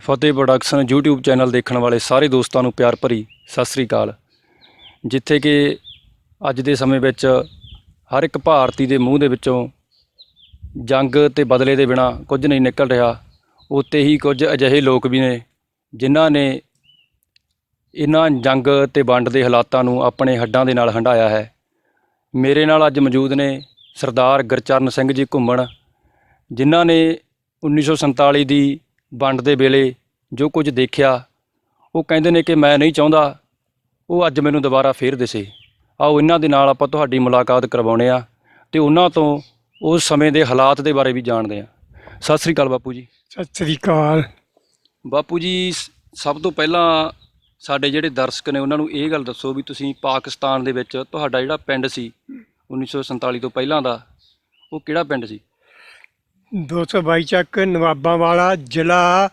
ਫਤਿਹ production YouTube channel ਦੇਖਣ ਵਾਲੇ ਸਾਰੇ ਦੋਸਤਾਂ ਨੂੰ ਪਿਆਰ ਭਰੀ ਸਤਿ ਸ੍ਰੀ ਅਕਾਲ। ਜਿੱਥੇ ਕਿ ਅੱਜ ਦੇ ਸਮੇਂ ਵਿੱਚ ਹਰ ਇੱਕ ਭਾਰਤੀ ਦੇ ਮੂੰਹ ਦੇ ਵਿੱਚੋਂ ਜੰਗ ਤੇ ਬਦਲੇ ਦੇ ਬਿਨਾ ਕੁਝ ਨਹੀਂ ਨਿਕਲ ਰਿਹਾ ਉੱਤੇ ਹੀ ਕੁਝ ਅਜਿਹੇ ਲੋਕ ਵੀ ਨੇ ਜਿਨ੍ਹਾਂ ਨੇ ਇਹਨਾਂ ਜੰਗ ਤੇ ਵੰਡ ਦੇ ਹਾਲਾਤਾਂ ਨੂੰ ਆਪਣੇ ਹੱਡਾਂ ਦੇ ਨਾਲ ਹੰਢਾਇਆ ਹੈ। ਮੇਰੇ ਨਾਲ ਅੱਜ ਮੌਜੂਦ ਨੇ ਸਰਦਾਰ ਗੁਰਚਰਨ ਸਿੰਘ ਜੀ ਘੁੰਮਣ, ਜਿਨ੍ਹਾਂ ਨੇ 1947 ਦੀ ਵੰਡ ਦੇ ਵੇਲੇ ਜੋ ਕੁਝ ਦੇਖਿਆ ਉਹ ਕਹਿੰਦੇ ਨੇ ਕਿ ਮੈਂ ਨਹੀਂ ਚਾਹੁੰਦਾ। ਉਹ ਅੱਜ ਮੈਨੂੰ ਦੁਬਾਰਾ ਫੇਰ ਦਿਸੇ। ਆਓ ਇਹਨਾਂ ਦੇ ਨਾਲ ਆਪਾਂ ਤੁਹਾਡੀ ਮੁਲਾਕਾਤ ਕਰਵਾਉਣੇ ਆ ਤੇ ਉਹਨਾਂ ਤੋਂ ਉਸ ਸਮੇਂ ਦੇ ਹਾਲਾਤ ਦੇ ਬਾਰੇ ਵੀ ਜਾਣਦੇ ਆ ਸਤਿ ਸ੍ਰੀ ਅਕਾਲ ਬਾਪੂ ਜੀ। ਸਤਿ ਸ੍ਰੀ ਅਕਾਲ। ਬਾਪੂ ਜੀ ਸਭ ਤੋਂ ਪਹਿਲਾਂ ਸਾਡੇ ਜਿਹੜੇ ਦਰਸ਼ਕ ਨੇ ਉਹਨਾਂ ਨੂੰ ਇਹ ਗੱਲ ਦੱਸੋ ਵੀ ਤੁਸੀਂ ਪਾਕਿਸਤਾਨ ਦੇ ਵਿੱਚ ਤੁਹਾਡਾ ਜਿਹੜਾ ਪਿੰਡ ਸੀ 1947 ਤੋਂ ਪਹਿਲਾਂ ਦਾ ਉਹ ਕਿਹੜਾ ਪਿੰਡ ਸੀ? 222 ਚੱਕ ਨਵਾਬਾਂ ਵਾਲਾ ਜ਼ਿਲ੍ਹਾ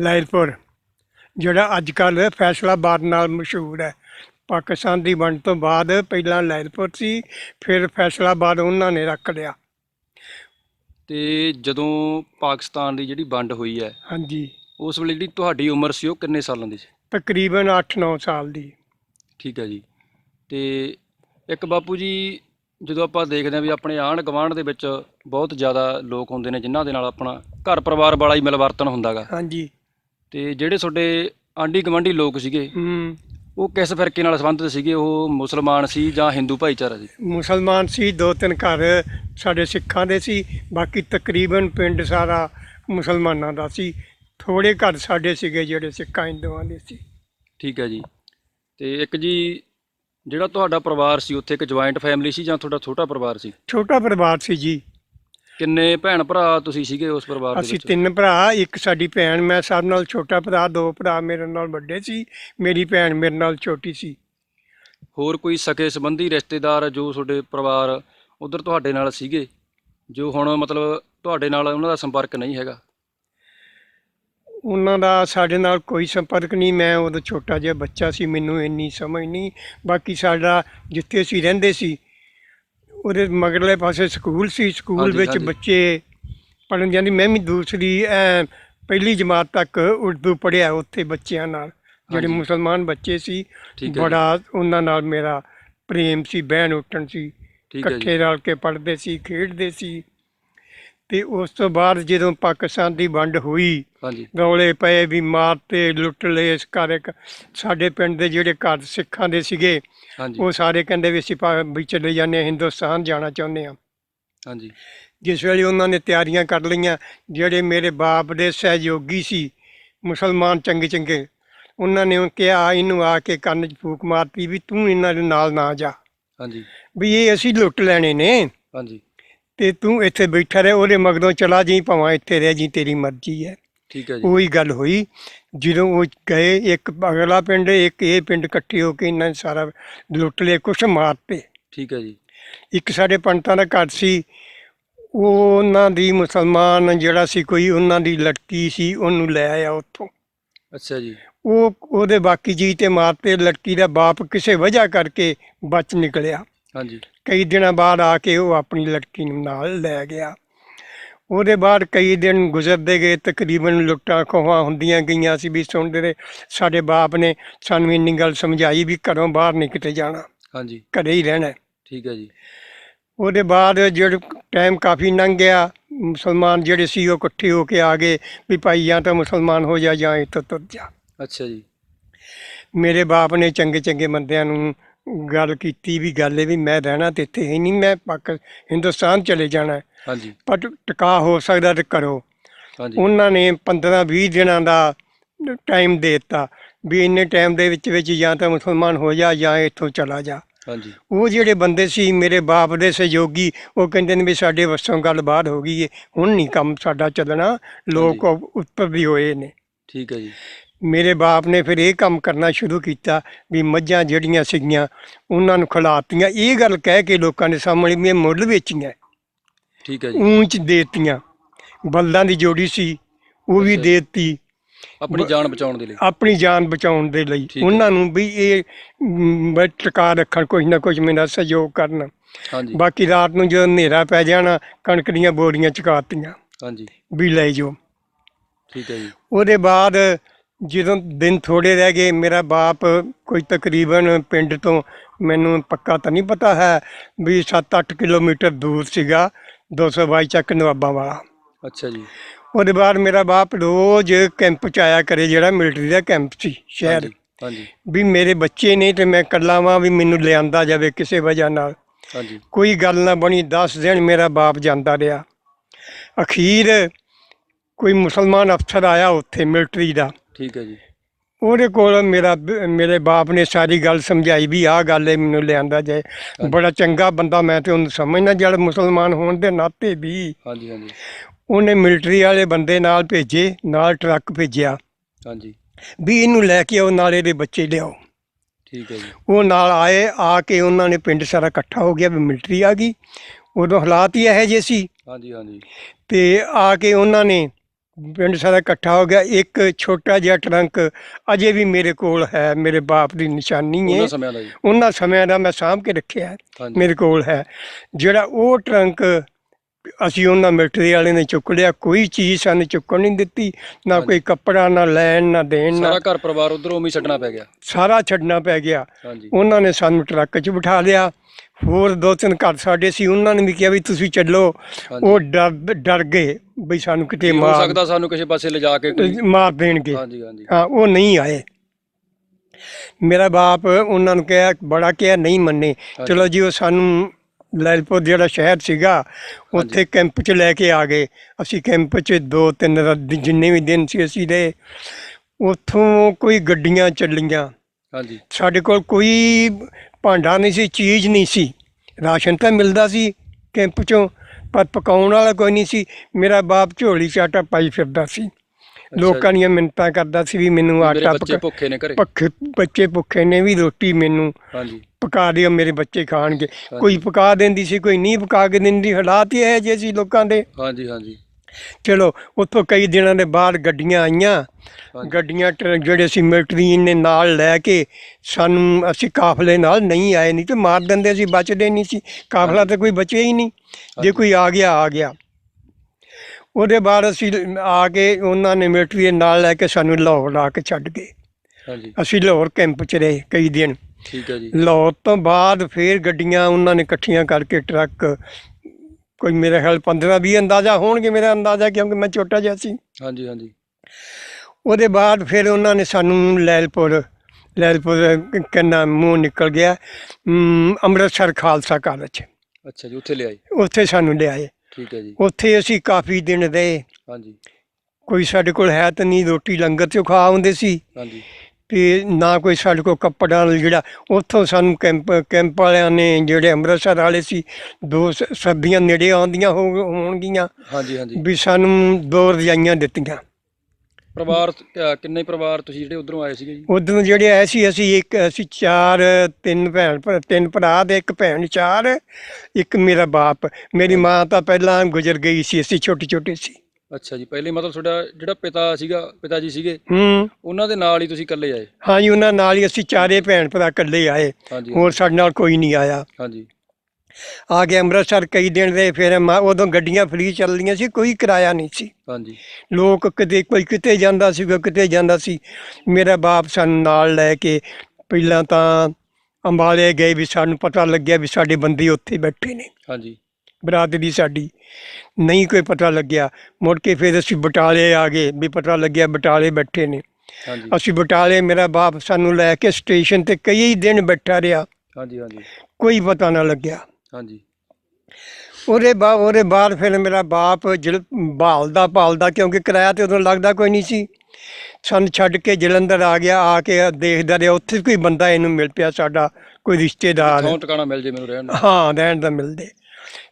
ਲਾਇਲਪੁਰ ਜਿਹੜਾ ਅੱਜ ਕੱਲ ਫੈਸਲਾਬਾਦ ਨਾਲ ਮਸ਼ਹੂਰ ਹੈ। ਪਾਕਿਸਤਾਨ ਦੀ ਵੰਡ ਤੋਂ ਬਾਅਦ ਪਹਿਲਾਂ ਲਾਇਲਪੁਰ ਸੀ ਫਿਰ ਫੈਸਲਾਬਾਦ ਉਹਨਾਂ ਨੇ ਰੱਖ ਲਿਆ। ਤੇ ਜਦੋਂ ਪਾਕਿਸਤਾਨ ਦੀ ਜਿਹੜੀ ਵੰਡ ਹੋਈ ਹੈ ਹਾਂਜੀ। ਉਸ ਵੇਲੇ ਜਿਹੜੀ ਤੁਹਾਡੀ ਉਮਰ ਸੀ ਉਹ ਕਿੰਨੇ ਸਾਲਾਂ ਦੀ ਸੀ? ਤਕਰੀਬਨ 8-9 ਸਾਲ ਦੀ। ਠੀਕ ਹੈ ਜੀ। ਤੇ ਇੱਕ ਬਾਪੂ ਜੀ ਜਦੋਂ ਆਪਾਂ ਦੇਖਦੇ ਹਾਂ ਵੀ ਆਪਣੇ ਆਂਢ ਗੁਆਂਢ ਦੇ ਵਿੱਚ ਬਹੁਤ ਜ਼ਿਆਦਾ ਲੋਕ ਹੁੰਦੇ ਨੇ ਜਿਨ੍ਹਾਂ ਦੇ ਨਾਲ ਆਪਣਾ ਘਰ ਪਰਿਵਾਰ ਵਾਲਾ ਹੀ ਮਿਲਵਰਤਨ ਹੁੰਦਾਗਾ। ਹਾਂਜੀ। ਤੇ ਜਿਹੜੇ ਤੁਹਾਡੇ ਆਂਢੀ ਗੁਆਂਢੀ ਲੋਕ ਸੀਗੇ ਹੂੰ। ਉਹ ਕਿਸ ਫਿਰਕੇ ਨਾਲ ਸੰਬੰਧਿਤ ਸੀਗੇ? ਉਹ ਮੁਸਲਮਾਨ ਸੀ ਜਾਂ ਹਿੰਦੂ ਭਾਈਚਾਰਾ ਸੀ? ਮੁਸਲਮਾਨ ਸੀ ਦੋ ਤਿੰਨ ਘਰ ਸਾਡੇ ਸਿੱਖਾਂ ਦੇ ਸੀ ਬਾਕੀ ਤਕਰੀਬਨ ਪਿੰਡ ਸਾਰਾ ਮੁਸਲਮਾਨਾਂ ਦਾ ਸੀ। ਥੋੜੇ ਘਰ ਸਾਡੇ ਸੀਗੇ ਜਿਹੜੇ ਸਿੱਖਾਂ ਹਿੰਦੂਆਂ ਦੇ ਸੀ। ਠੀਕ ਹੈ ਜੀ। ਤੇ ਇੱਕ ਜੀ ਜਿਹੜਾ ਤੁਹਾਡਾ ਪਰਿਵਾਰ ਸੀ ਉੱਥੇ ਇੱਕ ਜੁਆਇੰਟ ਫੈਮਿਲੀ ਸੀ ਜਾਂ ਤੁਹਾਡਾ ਛੋਟਾ ਪਰਿਵਾਰ ਸੀ? ਛੋਟਾ ਪਰਿਵਾਰ ਸੀ ਜੀ। ਕਿੰਨੇ ਭੈਣ ਭਰਾ ਤੁਸੀਂ ਸੀਗੇ ਉਸ ਪਰਿਵਾਰ ਦੇ ਅਸੀਂ ਵਿੱਚ? ਤਿੰਨ ਭਰਾ ਇੱਕ ਸਾਡੀ ਭੈਣ ਮੈਂ ਸਭ ਨਾਲ ਛੋਟਾ ਭਰਾ ਦੋ ਭਰਾ ਮੇਰੇ ਨਾਲ ਵੱਡੇ ਸੀ ਮੇਰੀ ਭੈਣ ਮੇਰੇ ਨਾਲ ਛੋਟੀ ਸੀ। ਹੋਰ ਕੋਈ ਸਕੇ ਸੰਬੰਧੀ ਰਿਸ਼ਤੇਦਾਰ ਜੋ ਤੁਹਾਡੇ ਪਰਿਵਾਰ ਉਧਰ ਤੁਹਾਡੇ ਨਾਲ ਸੀਗੇ ਜੋ ਹੁਣ ਮਤਲਬ ਤੁਹਾਡੇ ਨਾਲ ਉਹਨਾਂ ਦਾ ਸੰਪਰਕ ਨਹੀਂ ਹੈਗਾ? ਉਹਨਾਂ ਦਾ ਸਾਡੇ ਨਾਲ ਕੋਈ ਸੰਪਰਕ ਨਹੀਂ ਮੈਂ ਉਦੋਂ ਛੋਟਾ ਜਿਹਾ ਬੱਚਾ ਸੀ ਮੈਨੂੰ ਇੰਨੀ ਸਮਝ ਨਹੀਂ। ਬਾਕੀ ਸਾਡਾ ਜਿੱਥੇ ਅਸੀਂ ਰਹਿੰਦੇ ਸੀ ਉਹਦੇ ਮਗਰਲੇ ਪਾਸੇ ਸਕੂਲ ਸੀ ਸਕੂਲ ਹਾਂਜੀ, ਵਿੱਚ ਹਾਂਜੀ। ਬੱਚੇ ਪੜ੍ਹਨ ਜਾਂਦੀ। ਮੈਂ ਵੀ ਦੂਸਰੀ ਐਂ ਪਹਿਲੀ ਜਮਾਤ ਤੱਕ ਉਰਦੂ ਪੜ੍ਹਿਆ ਉੱਥੇ ਬੱਚਿਆਂ ਨਾਲ ਜਿਹੜੇ ਹਾਂਜੀ। ਮੁਸਲਮਾਨ ਬੱਚੇ ਸੀ। ਠੀਕ ਹੈ ਜੀ, ਬੜਾ ਉਹਨਾਂ ਨਾਲ ਮੇਰਾ ਪ੍ਰੇਮ ਸੀ ਬਹਿਣ ਉੱਠਣ ਸੀ। ਠੀਕ ਹੈ ਜੀ। ਇਕੱਠੇ ਰਲ ਕੇ ਪੜ੍ਹਦੇ ਸੀ ਖੇਡਦੇ ਸੀ। ਤੇ ਉਸ ਤੋਂ ਬਾਅਦ ਜਦੋਂ ਪਾਕਿਸਤਾਨ ਦੀ ਵੰਡ ਹੋਈ ਹਾਂਜੀ। ਰੌਲੇ ਪਏ ਵੀ ਮਾਰ ਤੇ ਲੁੱਟ ਲਏ ਇਸ ਘਰ ਇੱਕ ਸਾਡੇ ਪਿੰਡ ਦੇ ਜਿਹੜੇ ਘਰ ਸਿੱਖਾਂ ਦੇ ਸੀਗੇ ਹਾਂਜੀ। ਉਹ ਸਾਰੇ ਕਹਿੰਦੇ ਵੀ ਅਸੀਂ ਵੀ ਚਲੇ ਜਾਂਦੇ ਹਾਂ ਹਿੰਦੁਸਤਾਨ ਜਾਣਾ ਚਾਹੁੰਦੇ ਹਾਂ। ਹਾਂਜੀ। ਜਿਸ ਵੇਲੇ ਉਹਨਾਂ ਨੇ ਤਿਆਰੀਆਂ ਕਰ ਲਈਆਂ ਜਿਹੜੇ ਮੇਰੇ ਬਾਪ ਦੇ ਸਹਿਯੋਗੀ ਸੀ ਮੁਸਲਮਾਨ ਚੰਗੇ ਚੰਗੇ ਉਹਨਾਂ ਨੇ ਉਹ ਕਿਹਾ ਇਹਨੂੰ ਆ ਕੇ ਕੰਨ 'ਚ ਫੂਕ ਮਾਰਤੀ ਵੀ ਤੂੰ ਇਹਨਾਂ ਦੇ ਨਾਲ ਨਾ ਜਾ। ਹਾਂਜੀ। ਵੀ ਇਹ ਅਸੀਂ ਲੁੱਟ ਲੈਣੇ ਨੇ। ਹਾਂਜੀ। ਤੇ ਤੂੰ ਇੱਥੇ ਬੈਠਾ ਰਹਿ ਉਹਦੇ ਮਗਰੋਂ ਚਲਾ ਜੀ ਭਾਵੇਂ ਇੱਥੇ ਰਹਿ ਜੀ ਤੇਰੀ ਮਰਜ਼ੀ ਹੈ। ਠੀਕ ਹੈ ਜੀ। ਉਹੀ ਗੱਲ ਹੋਈ। ਜਦੋਂ ਉਹ ਗਏ ਇੱਕ ਅਗਲਾ ਪਿੰਡ ਇੱਕ ਇਹ ਪਿੰਡ ਇਕੱਠੇ ਹੋ ਕੇ ਇਹਨਾਂ ਨੇ ਸਾਰਾ ਲੁੱਟ ਲਿਆ ਕੁਛ ਮਾਰਤੇ। ਠੀਕ ਹੈ ਜੀ। ਇੱਕ ਸਾਡੇ ਪੰਡਤਾਂ ਦਾ ਘਰ ਸੀ। ਉਹ ਉਹਨਾਂ ਦੀ ਮੁਸਲਮਾਨ ਜਿਹੜਾ ਸੀ ਕੋਈ ਉਹਨਾਂ ਦੀ ਲੜਕੀ ਸੀ ਉਹਨੂੰ ਲੈ ਆਇਆ ਉੱਥੋਂ। ਅੱਛਾ ਜੀ। ਉਹ ਉਹਦੇ ਬਾਕੀ ਜੀ ਤੇ ਮਾਰਤੇ। ਲੜਕੀ ਦਾ ਬਾਪ ਕਿਸੇ ਵਜ੍ਹਾ ਕਰਕੇ ਬਚ ਨਿਕਲਿਆ। ਹਾਂਜੀ। ਕਈ ਦਿਨਾਂ ਬਾਅਦ ਆ ਕੇ ਉਹ ਆਪਣੀ ਲੜਕੀ ਨੂੰ ਨਾਲ ਲੈ ਗਿਆ। ਉਹਦੇ ਬਾਅਦ ਕਈ ਦਿਨ ਗੁਜ਼ਰਦੇ ਗਏ ਤਕਰੀਬਨ ਲੁੱਟਾਂ ਖੋਹਾਂ ਹੁੰਦੀਆਂ ਗਈਆਂ ਸੀ ਵੀ ਸੁਣਦੇ ਰਹੇ ਸਾਡੇ ਬਾਪ ਨੇ ਸਾਨੂੰ ਇੰਨੀ ਗੱਲ ਸਮਝਾਈ ਵੀ ਘਰੋਂ ਬਾਹਰ ਨਹੀਂ ਕਿਤੇ ਜਾਣਾ। ਹਾਂਜੀ। ਘਰੇ ਹੀ ਰਹਿਣਾ। ਠੀਕ ਹੈ ਜੀ। ਉਹਦੇ ਬਾਅਦ ਜਿਹੜਾ ਟਾਈਮ ਕਾਫੀ ਲੰਘ ਗਿਆ ਮੁਸਲਮਾਨ ਜਿਹੜੇ ਸੀ ਉਹ ਇਕੱਠੇ ਹੋ ਕੇ ਆ ਗਏ ਵੀ ਭਾਈ ਜਾਂ ਤਾਂ ਮੁਸਲਮਾਨ ਹੋ ਜਾ ਜਾਂ ਇੱਥੋਂ ਤੁਰ ਜਾ। ਅੱਛਾ ਜੀ। ਮੇਰੇ ਬਾਪ ਨੇ ਚੰਗੇ ਚੰਗੇ ਬੰਦਿਆਂ ਨੂੰ ਗੱਲ ਕੀਤੀ ਵੀ ਗੱਲ ਇਹ ਵੀ ਮੈਂ ਰਹਿਣਾ ਤੇ ਇੱਥੇ ਹੀ ਨਹੀਂ ਮੈਂ ਪਾਕ ਹਿੰਦੁਸਤਾਨ ਚਲੇ ਜਾਣਾ। ਹੈ। ਹਾਂਜੀ। ਪਰ ਟਿਕਾ ਹੋ ਸਕਦਾ ਤੇ ਕਰੋ। ਹਾਂਜੀ। ਉਹਨਾਂ ਨੇ 15-20 ਦਿਨਾਂ ਦਾ ਟਾਈਮ ਦੇ ਦਿੱਤਾ ਵੀ ਇੰਨੇ ਟਾਈਮ ਦੇ ਵਿੱਚ ਵਿੱਚ ਜਾਂ ਤਾਂ ਮੁਸਲਮਾਨ ਹੋ ਜਾ ਜਾਂ ਇੱਥੋਂ ਚਲਾ ਜਾ। ਹਾਂਜੀ। ਉਹ ਜਿਹੜੇ ਬੰਦੇ ਸੀ ਮੇਰੇ ਬਾਪ ਦੇ ਸਹਿਯੋਗੀ ਉਹ ਕਹਿੰਦੇ ਨੇ ਵੀ ਸਾਡੇ ਵੱਸੋਂ ਗੱਲ ਬਾਹਰ ਹੋ ਗਈ ਏ ਹੁਣ ਨਹੀਂ ਕੰਮ ਸਾਡਾ ਚੱਲਣਾ ਲੋਕ ਉੱਪਰ ਵੀ ਹੋਏ ਨੇ। ਠੀਕ ਹੈ ਜੀ। ਮੇਰੇ ਬਾਪ ਨੇ ਫਿਰ ਇਹ ਕੰਮ ਕਰਨਾ ਸ਼ੁਰੂ ਕੀਤਾ ਵੀ ਮੱਝਾਂ ਜਿਹੜੀਆਂ ਸੀਗੀਆਂ ਉਹਨਾਂ ਨੂੰ ਖਿਲਾਤੀਆਂ ਇਹ ਗੱਲ ਕਹਿ ਕੇ ਲੋਕਾਂ ਦੇ ਸਾਹਮਣੇ ਵੀ ਇਹ ਮੁੱਲ ਵੇਚੀਆਂ। ਠੀਕ ਹੈ ਜੀ। ਊਂਚ ਦੇਤੀਆਂ। ਬਲਦਾਂ ਦੀ ਜੋੜੀ ਸੀ ਉਹ ਵੀ। ਦੇਤੀ। ਆਪਣੀ ਜਾਨ ਬਚਾਉਣ ਦੇ ਲਈ। ਆਪਣੀ ਜਾਨ ਬਚਾਉਣ ਦੇ ਲਈ। ਉਹਨਾਂ ਨੂੰ ਵੀ ਇਹ ਟਿਕਾ ਰੱਖਣ ਕੁਝ ਨਾ ਕੁਝ ਮੇਰਾ ਸਹਿਯੋਗ ਕਰਨ। ਹਾਂਜੀ। ਬਾਕੀ ਰਾਤ ਨੂੰ ਜਦੋਂ ਹਨੇਰਾ ਪੈ ਜਾਣਾ ਕਣਕ ਦੀਆਂ ਬੋਰੀਆਂ ਚੁਕਾਤੀਆਂ ਹਾਂਜੀ। ਵੀ ਲੈ ਜਾਓ। ਠੀਕ ਹੈ ਜੀ। ਉਹਦੇ ਬਾਅਦ ਜਦੋਂ ਦਿਨ ਥੋੜੇ ਰਹਿ ਗਏ ਮੇਰਾ ਬਾਪ ਕੋਈ ਤਕਰੀਬਨ ਪਿੰਡ ਤੋਂ ਮੈਨੂੰ ਪੱਕਾ ਤਾਂ ਨਹੀਂ ਪਤਾ ਹੈ ਵੀ 7-8 ਕਿਲੋਮੀਟਰ ਦੂਰ ਸੀਗਾ 222 ਚੱਕ ਨਵਾਬਾਂ ਵਾਲਾ। ਅੱਛਾ ਜੀ। ਉਹਦੇ ਬਾਅਦ ਮੇਰਾ ਬਾਪ ਰੋਜ਼ ਕੈਂਪ ਚ ਆਇਆ ਕਰੇ ਜਿਹੜਾ ਮਿਲਟਰੀ ਦਾ ਕੈਂਪ ਸੀ ਸ਼ਹਿਰ। ਹਾਂਜੀ ਵੀ ਮੇਰੇ ਬੱਚੇ ਨੇ ਤੇ ਮੈਂ ਇਕੱਲਾ ਵਾਂ ਵੀ ਮੈਨੂੰ ਲਿਆਂਦਾ ਜਾਵੇ ਕਿਸੇ ਵਜ੍ਹਾ ਨਾਲ। ਹਾਂਜੀ। ਕੋਈ ਗੱਲ ਨਾ ਬਣੀ 10 ਦਿਨ ਮੇਰਾ ਬਾਪ ਜਾਂਦਾ ਰਿਹਾ। ਅਖੀਰ ਕੋਈ ਮੁਸਲਮਾਨ ਅਫਸਰ ਆਇਆ ਉੱਥੇ ਮਿਲਟਰੀ ਦਾ। ਠੀਕ ਹੈ ਜੀ। ਉਹਦੇ ਕੋਲ ਮੇਰਾ ਮੇਰੇ ਬਾਪ ਨੇ ਸਾਰੀ ਗੱਲ ਸਮਝਾਈ ਵੀ ਆਹ ਗੱਲ ਹੈ ਮੈਨੂੰ ਲਿਆਂਦਾ ਜਾਏ ਬੜਾ ਚੰਗਾ ਬੰਦਾ ਮੈਂ ਤੇ ਉਹਨੂੰ ਸਮਝਣਾ ਜਿਹੜਾ ਮੁਸਲਮਾਨ ਹੋਣ ਦੇ ਨਾਤੇ ਵੀ ਹਾਂਜੀ ਹਾਂਜੀ। ਉਹਨੇ ਮਿਲਟਰੀ ਵਾਲੇ ਬੰਦੇ ਨਾਲ ਭੇਜੇ ਨਾਲ ਟਰੱਕ ਭੇਜਿਆ। ਹਾਂਜੀ। ਵੀ ਇਹਨੂੰ ਲੈ ਕੇ ਆਓ ਨਾਲ ਇਹਦੇ ਬੱਚੇ ਲਿਆਓ। ਠੀਕ ਹੈ ਜੀ। ਉਹ ਨਾਲ ਆਏ ਆ ਕੇ ਉਹਨਾਂ ਨੇ ਪਿੰਡ ਸਾਰਾ ਇਕੱਠਾ ਹੋ ਗਿਆ ਵੀ ਮਿਲਟਰੀ ਆ ਗਈ। ਉਦੋਂ ਹਾਲਾਤ ਹੀ ਇਹੋ ਜਿਹੇ ਸੀ। ਹਾਂਜੀ ਹਾਂਜੀ। ਤੇ ਆ ਕੇ ਉਹਨਾਂ ਨੇ ਪਿੰਡ ਸਾਰਾ ਇਕੱਠਾ ਹੋ ਗਿਆ। ਇੱਕ ਛੋਟਾ ਜਿਹਾ ਟਰੰਕ ਅਜੇ ਵੀ ਮੇਰੇ ਕੋਲ ਹੈ ਮੇਰੇ ਬਾਪ ਦੀ ਨਿਸ਼ਾਨੀ ਹੈ। ਉਹਨਾਂ ਸਮਿਆਂ ਦਾ ਜੀ? ਉਹਨਾਂ ਸਮਿਆਂ ਦਾ ਮੈਂ ਸਾਂਭ ਕੇ ਰੱਖਿਆ ਮੇਰੇ ਕੋਲ ਹੈ। ਜਿਹੜਾ ਉਹ ਟਰੰਕ ਅਸੀਂ ਉਹਨਾਂ ਮਿਲਟਰੀ ਵਾਲੇ ਨੇ ਚੁੱਕ ਲਿਆ ਕੋਈ ਚੀਜ਼ ਸਾਨੂੰ ਚੁੱਕਣ ਨਹੀਂ ਦਿੱਤੀ। ਨਾ ਕੋਈ ਕੱਪੜਾ ਨਾ ਲੈਣ ਨਾ ਦੇਣ ਨਾ ਸਾਰਾ ਘਰ ਪਰਿਵਾਰ ਉਧਰੋਂ ਵੀ ਛੱਡਣਾ ਪੈ ਗਿਆ? ਸਾਰਾ ਛੱਡਣਾ ਪੈ ਗਿਆ। ਉਹਨਾਂ ਨੇ ਸਾਨੂੰ ਟਰੱਕ 'ਚ ਬਿਠਾ ਲਿਆ। ਹੋਰ ਦੋ ਤਿੰਨ ਘਰ ਸਾਡੇ ਸੀ ਉਹਨਾਂ ਨੇ ਵੀ ਕਿਹਾ ਵੀ ਤੁਸੀਂ ਚੱਲੋ। ਉਹ ਡਰ ਡਰ ਗਏ ਵੀ ਸਾਨੂੰ ਕਿਤੇ ਹੋ ਮਾਰ ਸਕਦਾ ਸਾਨੂੰ ਕਿਸੇ ਪਾਸੇ ਲਿਜਾ ਕੇ ਕੋਈ ਮਾਰ ਦੇਣਗੇ। ਹਾਂਜੀ ਹਾਂਜੀ। ਹਾਂ ਉਹ ਨਹੀਂ ਆਏ। ਮੇਰਾ ਬਾਪ ਉਹਨਾਂ ਨੂੰ ਕਿਹਾ ਬੜਾ ਕਿਹਾ ਨਹੀਂ ਮੰਨੇ। ਚਲੋ ਜੀ ਉਹ ਸਾਨੂੰ ਲੈਲਪੁਰ ਜਿਹੜਾ ਸ਼ਹਿਰ ਸੀਗਾ ਉੱਥੇ ਕੈਂਪ 'ਚ ਲੈ ਕੇ ਆ ਗਏ। ਅਸੀਂ ਕੈਂਪ 'ਚ ਦੋ ਤਿੰਨ ਰਾਤ- ਜਿੰਨੇ ਵੀ ਦਿਨ ਸੀ ਅਸੀਂ ਰਹੇ। ਉੱਥੋਂ ਕੋਈ ਗੱਡੀਆਂ ਚੱਲੀਆਂ। ਹਾਂਜੀ। ਸਾਡੇ ਕੋਲ ਕੋਈ ਭਾਂਡਾ ਨਹੀਂ ਸੀ ਚੀਜ਼ ਨਹੀਂ ਸੀ। ਰਾਸ਼ਨ ਤਾਂ ਮਿਲਦਾ ਸੀ ਕੈਂਪ ਚੋਂ ਪਰ ਪਕਾਉਣ ਵਾਲਾ ਕੋਈ ਨਹੀਂ ਸੀ। ਮੇਰਾ ਬਾਪ ਝੋਲੀ ਚਾਟਾ ਪਾਈ ਫਿਰਦਾ ਸੀ। ਲੋਕਾਂ ਦੀਆਂ ਮਿੰਤਾਂ ਕਰਦਾ ਸੀ ਵੀ ਮੈਨੂੰ ਆਟਾ ਬੱਚੇ ਪਕਾ ਭੁੱਖੇ ਨੇ ਘਰੇ। ਭੁੱਖੇ ਬੱਚੇ ਭੁੱਖੇ ਨੇ ਵੀ ਰੋਟੀ ਮੈਨੂੰ ਹਾਂਜੀ। ਪਕਾ ਦਿਓ ਮੇਰੇ ਬੱਚੇ ਖਾਣਗੇ। ਕੋਈ ਪਕਾ ਦਿੰਦੀ ਸੀ ਕੋਈ ਨਹੀਂ ਪਕਾ ਕੇ ਦਿੰਦੀ। ਹਾਲਾਤ ਹੀ ਇਹ ਜਿਹੇ ਸੀ ਲੋਕਾਂ ਦੇ। ਹਾਂਜੀ ਹਾਂਜੀ। ਚਲੋ ਉੱਥੋਂ ਕਈ ਦਿਨਾਂ ਦੇ ਬਾਅਦ ਗੱਡੀਆਂ ਆਈਆਂ। ਗੱਡੀਆਂ ਟਰ- ਜਿਹੜੇ ਸੀ ਮਿਲਟਰੀ ਨੇ ਨਾਲ ਲੈ ਕੇ ਸਾਨੂੰ ਅਸੀਂ ਕਾਫਲੇ ਨਾਲ ਨਹੀਂ ਆਏ ਨਹੀਂ ਤੇ ਮਾਰ ਦਿੰਦੇ ਅਸੀਂ ਬਚਦੇ ਨਹੀਂ ਸੀ। ਕਾਫਲਾ ਤਾਂ ਕੋਈ ਬਚਿਆ ਹੀ ਨਹੀਂ। ਜੇ ਕੋਈ ਆ ਗਿਆ ਆ ਗਿਆ। ਉਹਦੇ ਬਾਅਦ ਅਸੀਂ ਆ ਕੇ ਉਹਨਾਂ ਨੇ ਮਿਲਟਰੀ ਦੇ ਨਾਲ ਲੈ ਕੇ ਸਾਨੂੰ ਲਾਹੌਰ ਲਾ ਕੇ ਛੱਡ ਗਏ। ਹਾਂਜੀ। ਅਸੀਂ ਲਾਹੌਰ ਕੈਂਪ 'ਚ ਰਹੇ ਕਈ ਦਿਨ। ਠੀਕ ਹੈ ਜੀ। ਲਾਹੌਰ ਤੋਂ ਬਾਅਦ ਫੇਰ ਗੱਡੀਆਂ ਉਹਨਾਂ ਨੇ ਇਕੱਠੀਆਂ ਕਰਕੇ ਟਰੱਕ ਕੋਈ ਮੇਰੇ ਖਿਆਲ 15 20 ਅੰਦਾਜ਼ਾ ਹੋਣਗੇ ਮੇਰਾ ਅੰਦਾਜ਼ਾ ਕਿਉਂਕਿ ਮੈਂ ਛੋਟਾ ਜਿਹਾ ਸੀ। ਹਾਂਜੀ ਹਾਂਜੀ। ਉਹਦੇ ਬਾਅਦ ਫਿਰ ਉਹਨਾਂ ਨੇ ਸਾਨੂੰ ਲੈਲਪੁਰ ਲੈਲਪੁਰ ਕਿੰਨਾ ਮੂੰਹ ਨਿਕਲ ਗਿਆ ਅਮ, ਅੰਮ੍ਰਿਤਸਰ ਖਾਲਸਾ ਕਾਲਜ। ਅੱਛਾ ਜੀ ਉੱਥੇ ਲਿਆਏ? ਉੱਥੇ ਸਾਨੂੰ ਲਿਆਏ। ਠੀਕ ਹੈ ਜੀ। ਉੱਥੇ ਅਸੀਂ ਕਾਫੀ ਦਿਨ ਰਹੇ। ਹਾਂਜੀ। ਕੋਈ ਸਾਡੇ ਕੋਲ ਹੈ ਤਾਂ ਨਹੀਂ ਰੋਟੀ ਲੰਗਰ ਚੋਂ ਖਾ ਆਉਂਦੇ ਸੀ। ਹਾਂਜੀ। ਤੇ ਨਾ ਕੋਈ ਸਾਡੇ ਕੋਲ ਕੱਪੜਾ ਜਿਹੜਾ ਉੱਥੋਂ ਸਾਨੂੰ ਕੈਂਪ ਕੈਂਪ ਵਾਲਿਆਂ ਨੇ ਜਿਹੜੇ ਅੰਮ੍ਰਿਤਸਰ ਵਾਲੇ ਸੀ ਦੋ ਸਰਦੀਆਂ ਨੇੜੇ ਆਉਂਦੀਆਂ ਹੋ ਹੋਣਗੀਆਂ। ਹਾਂਜੀ ਹਾਂਜੀ। ਵੀ ਸਾਨੂੰ ਦੋ ਰਜਾਈਆਂ ਦਿੱਤੀਆਂ। ਪਰਿਵਾਰ ਕਿੰਨੇ ਪਰਿਵਾਰ ਤੁਸੀਂ ਜਿਹੜੇ ਉਧਰੋਂ ਆਏ ਸੀਗੇ ਜੀ? ਉਦੋਂ ਜਿਹੜੇ ਆਏ ਸੀ ਅਸੀਂ ਇੱਕ ਅਸੀਂ ਚਾਰ ਤਿੰਨ ਭੈਣ ਤਿੰਨ ਭਰਾ ਤੇ ਇੱਕ ਭੈਣ ਚਾਰ ਇੱਕ ਮੇਰਾ ਬਾਪ। ਮੇਰੀ ਮਾਂ ਤਾਂ ਪਹਿਲਾਂ ਗੁਜ਼ਰ ਗਈ ਸੀ ਅਸੀਂ ਛੋਟੇ ਛੋਟੇ ਸੀ। ਅੱਛਾ ਜੀ ਪਹਿਲੇ ਮਤਲਬ ਤੁਹਾਡਾ ਜਿਹੜਾ ਪਿਤਾ ਸੀਗਾ ਪਿਤਾ ਜੀ ਸੀਗੇ ਹੂੰ। ਉਹਨਾਂ ਦੇ ਨਾਲ ਹੀ ਤੁਸੀਂ ਇਕੱਲੇ ਆਏ? ਹਾਂਜੀ ਉਹਨਾਂ ਨਾਲ ਹੀ ਅਸੀਂ ਚਾਰੇ ਭੈਣ ਭਰਾ ਇਕੱਲੇ ਆਏ। ਹਾਂਜੀ। ਹੋਰ ਸਾਡੇ ਨਾਲ ਕੋਈ ਨਹੀਂ ਆਇਆ। ਹਾਂਜੀ। ਆ ਕੇ ਅੰਮ੍ਰਿਤਸਰ ਕਈ ਦਿਨ ਰਹੇ ਫਿਰ ਮੈਂ ਉਦੋਂ ਗੱਡੀਆਂ ਫ੍ਰੀ ਚੱਲਦੀਆਂ ਸੀ ਕੋਈ ਕਿਰਾਇਆ ਨਹੀਂ ਸੀ। ਹਾਂਜੀ। ਲੋਕ ਕਿਤੇ ਕੋਈ ਕਿਤੇ ਜਾਂਦਾ ਸੀ ਕੋਈ ਕਿਤੇ ਜਾਂਦਾ ਸੀ। ਮੇਰਾ ਬਾਪ ਸਾਨੂੰ ਨਾਲ ਲੈ ਕੇ ਪਹਿਲਾਂ ਤਾਂ ਅੰਬਾਲੇ ਗਏ ਵੀ ਸਾਨੂੰ ਪਤਾ ਲੱਗਿਆ ਵੀ ਸਾਡੇ ਬੰਦੇ ਉੱਥੇ ਬੈਠੇ ਨੇ। ਹਾਂਜੀ। ਬਰਾਦਰੀ ਸਾਡੀ। ਨਹੀਂ ਕੋਈ ਪਤਾ ਲੱਗਿਆ। ਮੁੜ ਕੇ ਫਿਰ ਅਸੀਂ ਬਟਾਲੇ ਆ ਗਏ ਵੀ ਪਤਾ ਲੱਗਿਆ ਬਟਾਲੇ ਬੈਠੇ ਨੇ। ਅਸੀਂ ਬਟਾਲੇ ਮੇਰਾ ਬਾਪ ਸਾਨੂੰ ਲੈ ਕੇ ਸਟੇਸ਼ਨ ਤੇ ਕਈ ਦਿਨ ਬੈਠਾ ਰਿਹਾ। ਹਾਂਜੀ ਹਾਂਜੀ। ਕੋਈ ਪਤਾ ਨਾ ਲੱਗਿਆ। ਹਾਂਜੀ। ਉਹਦੇ ਬਾਅਦ ਉਹਦੇ ਬਾਅਦ ਫਿਰ ਮੇਰਾ ਬਾਪ ਜਲ ਭਾਲਦਾ ਭਾਲਦਾ ਕਿਉਂਕਿ ਕਿਰਾਇਆ ਤੇ ਉਦੋਂ ਲੱਗਦਾ ਕੋਈ ਨਹੀਂ ਸੀ। ਸਾਨੂੰ ਛੱਡ ਕੇ ਜਲੰਧਰ ਆ ਗਿਆ ਆ ਕੇ ਦੇਖਦਾ ਰਿਹਾ। ਉੱਥੇ ਕੋਈ ਬੰਦਾ ਇਹਨੂੰ ਮਿਲ ਪਿਆ ਸਾਡਾ ਕੋਈ ਰਿਸ਼ਤੇਦਾਰ। ਥਾਂ ਟਿਕਾਣਾ ਮਿਲ ਜੇ ਮੈਨੂੰ ਰਹਿਣ ਨੂੰ। ਹਾਂ ਰਹਿਣ ਦਾ ਮਿਲਦੇ।